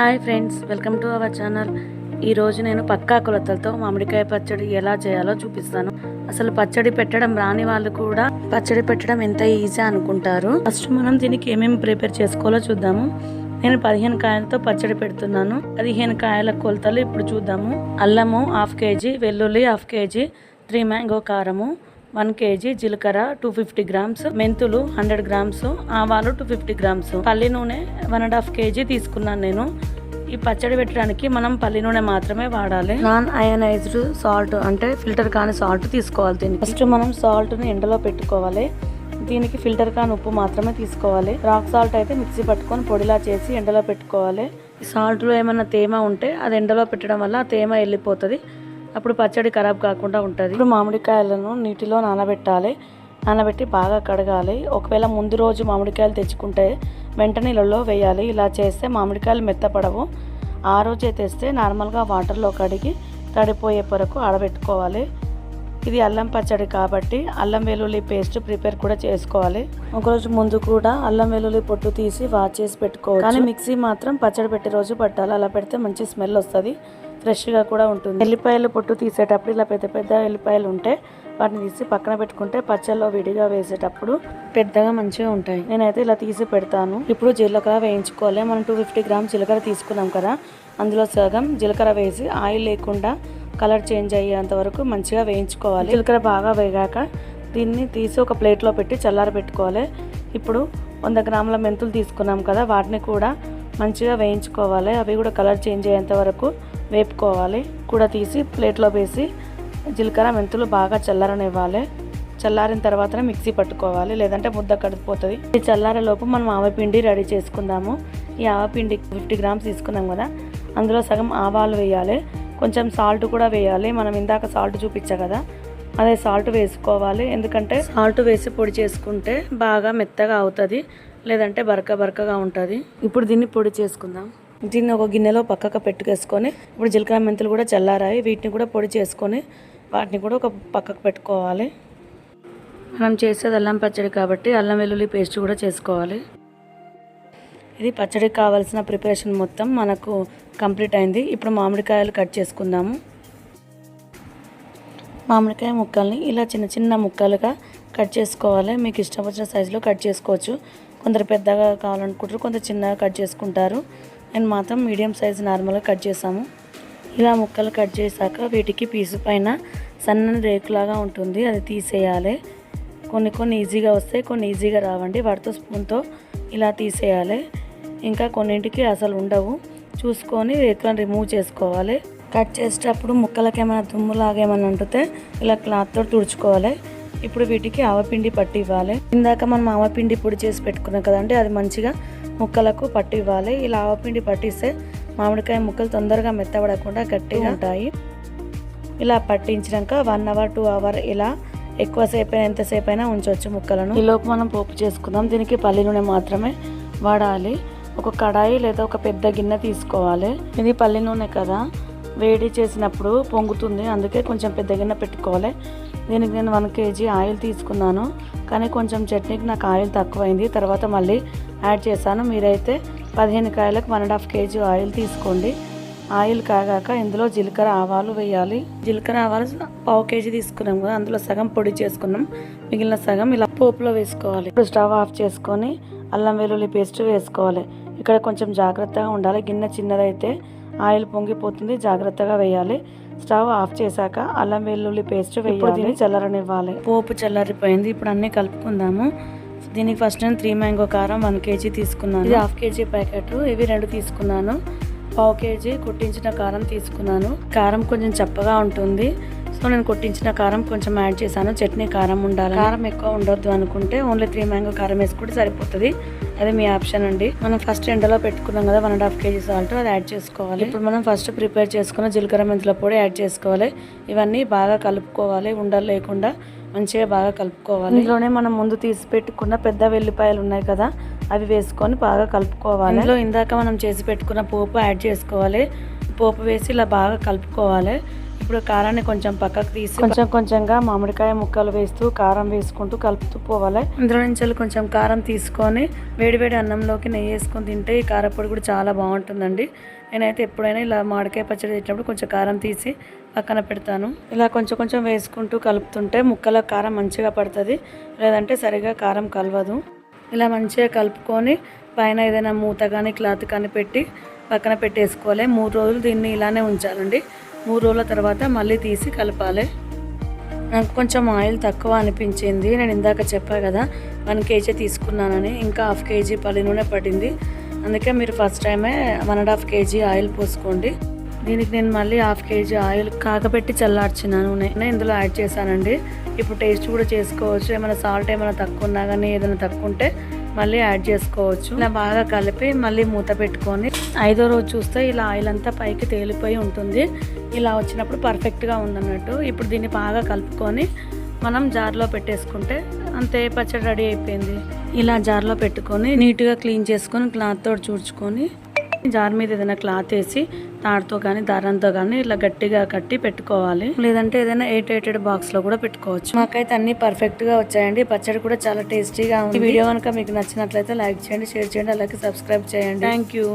Hi friends welcome to our channel. ఈరోజు నేను పక్కా కొలతలతో మామిడికాయ పచ్చడి ఎలా చేయాలో చూపిస్తాను. అసలు పచ్చడి పెట్టడం రాని వాళ్ళు కూడా పచ్చడి పెట్టడం ఎంత ఈజీ అనుకుంటారు? ఫస్ట్ మనం దీనికి ఏమేమి ప్రిపేర్ చేసుకోవాలో చూద్దాము. నేను పదిహేను కాయలతో పచ్చడి పెడుతున్నాను. పదిహేను కాయల కొలతలు ఇప్పుడు చూద్దాము. అల్లము హాఫ్ కేజీ వెల్లుల్లి హాఫ్ కేజీ త్రీ మ్యాంగో కారము వన్ కేజీ జీలకర్ర టూ ఫిఫ్టీ గ్రామ్స్ మెంతులు హండ్రెడ్ గ్రామ్స్ ఆవాలు టూ ఫిఫ్టీ గ్రామ్స్. పల్లి నూనె వన్ అండ్ హాఫ్ కేజీ తీసుకున్నాను నేను. ఈ పచ్చడి పెట్టడానికి మనం పల్లి నూనె మాత్రమే వాడాలి. నాన్ అయనైజ్డ్ సాల్ట్ అంటే ఫిల్టర్ కాని సాల్ట్ తీసుకోవాలి దీనికి. ఫస్ట్ మనం సాల్ట్ని ఎండలో పెట్టుకోవాలి. దీనికి ఫిల్టర్ కాని ఉప్పు మాత్రమే తీసుకోవాలి. రాక్ సాల్ట్ అయితే మిక్సీ పట్టుకొని పొడిలా చేసి ఎండలో పెట్టుకోవాలి. సాల్ట్లో ఏమైనా తేమ ఉంటే అది ఎండలో పెట్టడం వల్ల ఆ తేమ వెళ్ళిపోతుంది. అప్పుడు పచ్చడి ఖరాబ్ కాకుండా ఉంటుంది. ఇప్పుడు మామిడికాయలను నీటిలో నానబెట్టాలి. నానబెట్టి బాగా కడగాలి. ఒకవేళ ముందు రోజు మామిడికాయలు తెచ్చుకుంటే వెంట నీళ్ళలో వేయాలి. ఇలా చేస్తే మామిడికాయలు మెత్తపడవు. ఆ రోజే తెస్తే నార్మల్గా వాటర్లో కడిగి తడిపోయే వరకు ఆడబెట్టుకోవాలి. ఇది అల్లం పచ్చడి కాబట్టి అల్లం వెల్లుల్లి పేస్ట్ ప్రిపేర్ కూడా చేసుకోవాలి. ఒకరోజు ముందు కూడా అల్లం వెల్లుల్లి పొట్టు తీసి వాష్ చేసి పెట్టుకోవాలి కానీ మిక్సీ మాత్రం పచ్చడి పెట్టే రోజు పట్టాలి. అలా పెడితే మంచి స్మెల్ వస్తుంది. ఫ్రెష్గా కూడా ఉంటుంది. ఎల్లిపాయలు పొట్టు తీసేటప్పుడు ఇలా పెద్ద పెద్ద ఎల్లిపాయలు ఉంటే వాటిని తీసి పక్కన పెట్టుకుంటే పచ్చల్లో విడిగా వేసేటప్పుడు పెద్దగా మంచిగా ఉంటాయి. నేనైతే ఇలా తీసి పెడతాను. ఇప్పుడు జీలకర్ర వేయించుకోవాలి. మనం టూ ఫిఫ్టీ గ్రామ్స్ జీలకర్ర తీసుకున్నాం కదా అందులో సగం జీలకర్ర వేసి ఆయిల్ లేకుండా కలర్ చేంజ్ అయ్యేంత వరకు మంచిగా వేయించుకోవాలి. జీలకర్ర బాగా వేగాక దీన్ని తీసి ఒక ప్లేట్లో పెట్టి చల్లార పెట్టుకోవాలి. ఇప్పుడు వంద గ్రాముల మెంతులు తీసుకున్నాం కదా వాటిని కూడా మంచిగా వేయించుకోవాలి. అవి కూడా కలర్ చేంజ్ అయ్యేంత వరకు వేపుకోవాలి. కూడా తీసి ప్లేట్లో వేసి జీలకర్ర మెంతులు బాగా చల్లారనివ్వాలి. చల్లారిన తర్వాతనే మిక్సీ పట్టుకోవాలి. లేదంటే ముద్ద కడిపోతుంది ఈ చల్లారేలోపు మనం ఆవపిండి రెడీ చేసుకుందాము. ఈ ఆవపిండి ఫిఫ్టీ గ్రామ్స్ తీసుకున్నాం కదా. అందులో సగం ఆవాలు వేయాలి. కొంచెం సాల్ట్ కూడా వేయాలి. మనం ఇందాక సాల్ట్ చూపించా కదా. అదే సాల్ట్ వేసుకోవాలి. ఎందుకంటే సాల్ట్ వేసి పొడి చేసుకుంటే బాగా మెత్తగా అవుతుంది. లేదంటే బరక బరకగా ఉంటుంది. ఇప్పుడు దీన్ని పొడి చేసుకుందాం. దీన్ని ఒక గిన్నెలో పక్కకు పెట్టుకేసుకొని ఇప్పుడు జీలకర్ర మెంతులు కూడా చల్లారాయి. వీటిని కూడా పొడి చేసుకొని వాటిని కూడా ఒక పక్కకు పెట్టుకోవాలి. మనం చేసేది అల్లం పచ్చడి కాబట్టి అల్లం వెల్లుల్లి పేస్ట్ కూడా చేసుకోవాలి. ఇది పచ్చడికి కావాల్సిన ప్రిపరేషన్ మొత్తం మనకు కంప్లీట్ అయింది. ఇప్పుడు మామిడికాయలు కట్ చేసుకుందాము. మామిడికాయ ముక్కల్ని ఇలా చిన్న చిన్న ముక్కలుగా కట్ చేసుకోవాలి. మీకు ఇష్టం వచ్చిన సైజులో కట్ చేసుకోవచ్చు. కొందరు పెద్దగా కావాలనుకుంటారు కొంత చిన్నగా కట్ చేసుకుంటారు. నేను మాత్రం మీడియం సైజ్ నార్మల్గా కట్ చేసాము. ఇలా ముక్కలు కట్ చేశాక వీటికి పీసు పైన సన్నని రేకులాగా ఉంటుంది అది తీసేయాలి. కొన్ని కొన్ని ఈజీగా వస్తాయి కొన్ని ఈజీగా రావండి. వాటితో స్పూన్తో ఇలా తీసేయాలి. ఇంకా కొన్నింటికి అసలు ఉండవు. చూసుకొని రేకులను రిమూవ్ చేసుకోవాలి. కట్ చేసేటప్పుడు ముక్కలకి ఏమైనా దుమ్ములాగా ఏమైనా ఉంటుంటే ఇలా క్లాత్తో తుడుచుకోవాలి. ఇప్పుడు వీటికి ఆవపిండి పట్టి ఇవ్వాలి ఇందాక మనం ఆవపిండి పొడి చేసి పెట్టుకున్నాం కదండి అది మంచిగా ముక్కలకు పట్టి ఇవ్వాలి. ఇలా ఆవపిండి పట్టిస్తే మామిడికాయ ముక్కలు తొందరగా మెత్తబడకుండా గట్టిగా ఉంటాయి. ఇలా పట్టించినాక వన్ అవర్ టూ అవర్ ఇలా ఎక్కువసేపు అయినా ఎంతసేపు అయినా ఉంచవచ్చు ముక్కలను ఈలోపు మనం పోపు చేసుకుందాం. దీనికి పల్లి నూనె మాత్రమే వాడాలి. ఒక కడాయి లేదా ఒక పెద్ద గిన్నె తీసుకోవాలి. ఇది పల్లి నూనె కదా. వేడి చేసినప్పుడు పొంగుతుంది. అందుకే కొంచెం పెద్ద గిన్నె పెట్టుకోవాలి. దీనికి నేను వన్ కేజీ ఆయిల్ తీసుకున్నాను. కానీ కొంచెం చట్నీకి నాకు ఆయిల్ తక్కువైంది. తర్వాత మళ్ళీ యాడ్ చేశాను. మీరైతే పదిహేను కాయలకు one and half kg oil తీసుకోండి. ఆయిల్ కాగాక ఇందులో జీలకర్ర ఆవాలు వేయాలి. జీలకర్ర ఆవాలు పావు కేజీ తీసుకున్నాం కదా అందులో సగం పొడి చేసుకున్నాం. మిగిలిన సగం ఇలా పోపులో వేసుకోవాలి. ఇప్పుడు స్టవ్ ఆఫ్ చేసుకొని అల్లం వెల్లుల్లి పేస్ట్ వేసుకోవాలి. ఇక్కడ కొంచెం జాగ్రత్తగా ఉండాలి. గిన్నె చిన్నదైతే ఆయిల్ పొంగిపోతుంది జాగ్రత్తగా వేయాలి. స్టవ్ ఆఫ్ చేశాక అల్లం వెల్లుల్లి పేస్ట్ వేయాలి. దీన్ని చల్లరనివ్వాలి. పోపు చల్లారిపోయింది. ఇప్పుడు అన్నీ కలుపుకుందాము. దీనికి ఫస్ట్ నేను త్రీ మ్యాంగో కారం వన్ కేజీ తీసుకున్నాను. ఇది హాఫ్ కేజీ ప్యాకెట్. ఇవి రెండు తీసుకున్నాను. పావు కేజీ కొట్టించిన కారం తీసుకున్నాను. కారం కొంచెం చప్పగా ఉంటుంది. సో నేను కొట్టించిన కారం కొంచెం యాడ్ చేశాను. చట్నీ కారం ఉండాలి కారం ఎక్కువ ఉండొద్దు అనుకుంటే ఓన్లీ త్రీ మ్యాంగో కారం వేసుకుంటే సరిపోతుంది. అది మీ ఆప్షన్ అండి. మనం ఫస్ట్ ఎండలో పెట్టుకున్నాం కదా one and half kg salt అది యాడ్ చేసుకోవాలి. ఇప్పుడు మనం ఫస్ట్ ప్రిపేర్ చేసుకున్న జీలకర్ర మెంతుల పొడి యాడ్ చేసుకోవాలి. ఇవన్నీ బాగా కలుపుకోవాలి. ఉండలు లేకుండా మంచిగా బాగా కలుపుకోవాలి. ఇందులోనే మనం ముందు తీసి పెట్టుకున్న పెద్ద వెల్లిపాయలు ఉన్నాయి కదా అవి వేసుకొని బాగా కలుపుకోవాలి. ఇందులో ఇందాక మనం చేసి పెట్టుకున్న పోపు యాడ్ చేసుకోవాలి. పోపు వేసి ఇలా బాగా కలుపుకోవాలి. ఇప్పుడు కారాన్ని కొంచెం పక్కకు తీసి కొంచెం కొంచెంగా మామిడికాయ ముక్కలు వేస్తూ కారం వేసుకుంటూ కలుపుతూ పోవాలి. ఇందులో నుంచి కొంచెం కారం తీసుకొని వేడివేడి అన్నంలోకి నెయ్యి వేసుకొని తింటే ఈ కారపొడి కూడా చాలా బాగుంటుందండి. నేనైతే ఎప్పుడైనా ఇలా మామిడికాయ పచ్చడి తింటప్పుడు కొంచెం కారం తీసి పక్కన పెడతాను. ఇలా కొంచెం కొంచెం వేసుకుంటూ కలుపుతుంటే ముక్కల కారం మంచిగా పడుతుంది. లేదంటే సరిగా కారం కలవదు. ఇలా మంచిగా కలుపుకొని పైన ఏదైనా మూత కానీ క్లాత్ కానీ పెట్టి పక్కన పెట్టేసుకోవాలి. మూడు రోజులు దీన్ని ఇలానే ఉంచాలండి. మూడు రోజుల తర్వాత మళ్ళీ తీసి కలపాలి. నాకు కొంచెం ఆయిల్ తక్కువ అనిపించింది. నేను ఇందాక చెప్పా కదా వన్ కేజీ తీసుకున్నానని. ఇంకా హాఫ్ కేజీ పల్లి నూనె పడింది. అందుకే మీరు ఫస్ట్ టైమే one and half kg oil పోసుకోండి. దీనికి నేను మళ్ళీ హాఫ్ కేజీ ఆయిల్ కాకపెట్టి చల్లార్చిన నూనె ఇందులో యాడ్ చేశానండి. ఇప్పుడు టేస్ట్ కూడా చేసుకోవచ్చు. ఏమైనా సాల్ట్ ఏమైనా తక్కువ ఉన్నా కానీ ఏదైనా తక్కువ ఉంటే మళ్ళీ యాడ్ చేసుకోవచ్చు. ఇలా బాగా కలిపి మళ్ళీ మూత పెట్టుకొని ఐదో రోజు చూస్తే ఇలా ఆయిల్ అంతా పైకి తేలిపోయి ఉంటుంది. ఇలా వచ్చినప్పుడు పర్ఫెక్ట్గా ఉందన్నట్టు. ఇప్పుడు దీన్ని బాగా కలుపుకొని మనం జార్లో పెట్టేసుకుంటే అంతే పచ్చడి రెడీ అయిపోయింది. ఇలా జార్లో పెట్టుకొని నీట్గా క్లీన్ చేసుకొని క్లాత్ తోటి చూడ్చుకొని జార్ మీద ఏదైనా క్లాత్ వేసి తాడుతో కానీ దారంతో కానీ ఇలా గట్టిగా కట్టి పెట్టుకోవాలి. లేదంటే ఏదైనా ఎయిట్ ఎయిటెడ్ బాక్స్లో కూడా పెట్టుకోవచ్చు. మాకైతే అన్ని పర్ఫెక్ట్గా వచ్చాయండి. పచ్చడి కూడా చాలా టేస్టీగా ఉంది. వీడియో కనుక మీకు నచ్చినట్లయితే లైక్ చేయండి షేర్ చేయండి అలాగే సబ్స్క్రైబ్ చేయండి. Thank you